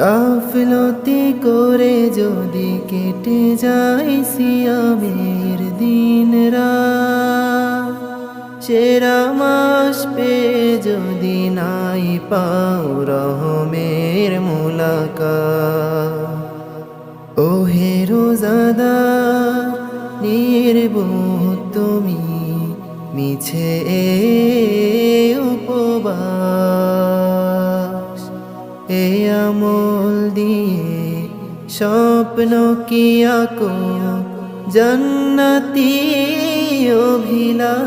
গাফলতি করে যদি কেটে যায় সিয়ামের দিন রাত। সেরা মাস পে যদি নাই পাও রহমের মুলাকা ও হে রোজাদা তুমি মিছে এ এ আমল দিয়ে স্বপ্ন কি আঁকো? জন্নতি অভিলাষ।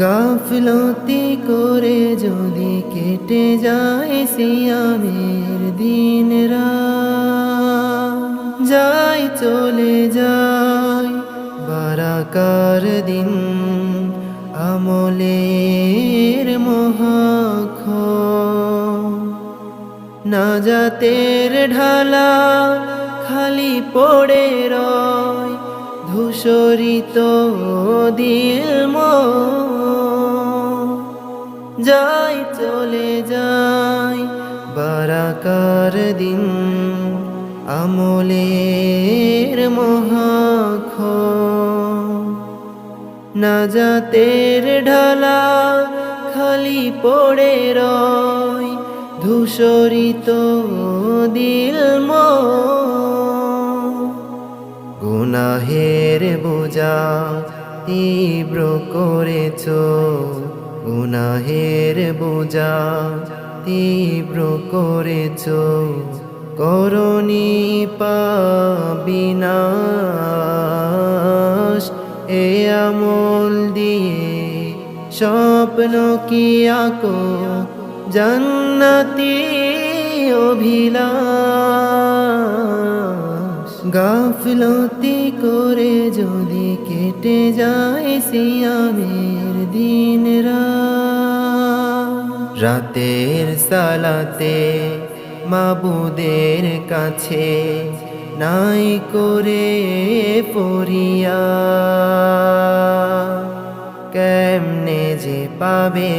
গাফলতি করে যদি কেটে যায় সিয়ামের দিন যায় চলে যায় বারাকার দিন আমলের মহাখ নাজাতের ঢালা খালি পড়ে রয় ধূসরিত দিল যাই চলে যাই বারাকার দিন আমলের মহাখ নাজাতের ঢালা খালি পড়ে রয়, ধূসরিত দিল গুনাহের বোঝা তীব্র করেছ। গুনাহের বোঝা তীব্র করেছ। করণী পাবিনাশ এ আমল দিয়ে স্বপ্ন কি আঁকো? জান্নাতি গাফলতি করে যদি কেটে যায় সিয়ামের দিন রাত। রাতের সালাতে মাবুদের কাছে নাই করে পড়িয়া কেমনে যে পাবে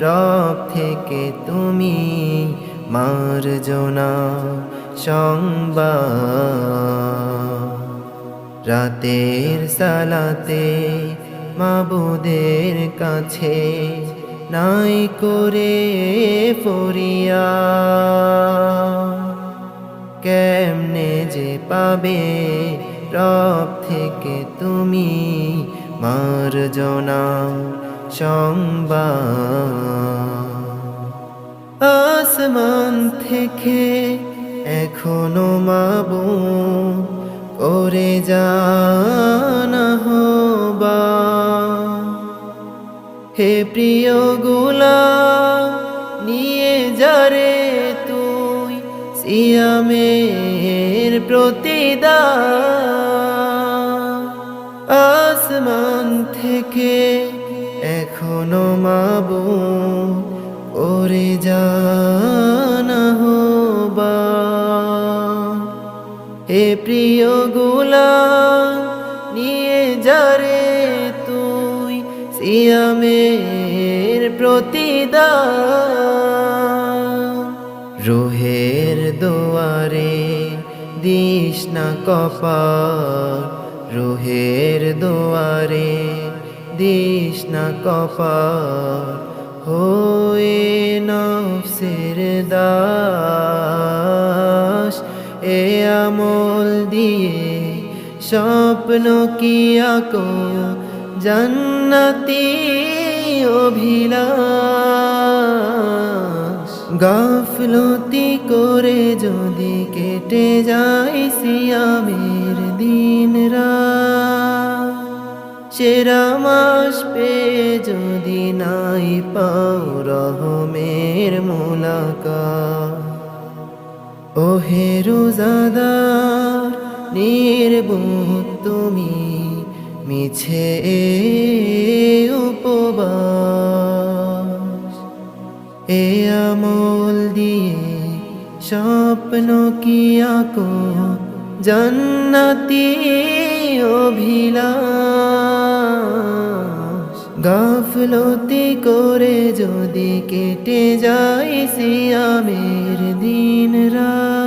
রব থেকে তুমি মার্জনা। সংবাদ। রাতের সালাতে মাবুদের কাছে নাই করে পড়িয়া কেমনে যে পাবে রব থেকে তুমি মার্জনা সংবাদ। আসমান থেকে এখনও মাবু করে জানা হবা। হে প্রিয়গুলা নিয়ে যারে তুই সিয়ামের প্রতিদা আসমান থেকে এখনও মাবু ওরে জানা হে প্রিয়গুলা নিয়ে যারে তুই সিয়ামের প্রতিদান। রোহের দোয়ারে দিস না কপাল, রোহের দোয়ারে দিস না কপাল, হয়ে নফসের দাস এ আমল দিয়ে স্বপ্ন কি আঁকো? জান্নাতি অভিলাষ। গাফলতি করে যদি কেটে যায় সিয়ামের দিন সেরা মাস পে যদি নাই পাও রহমের মুলাকা ও হে রোজাদার, নির্বোধ তুমি মিছে উপবাস। এ আমল দিয়ে স্বপ্ন কি আঁকো? জান্নাতি অভিলাষ। গাফলতি করে যদি কেটে যাই সিয়ামের দিন রাত।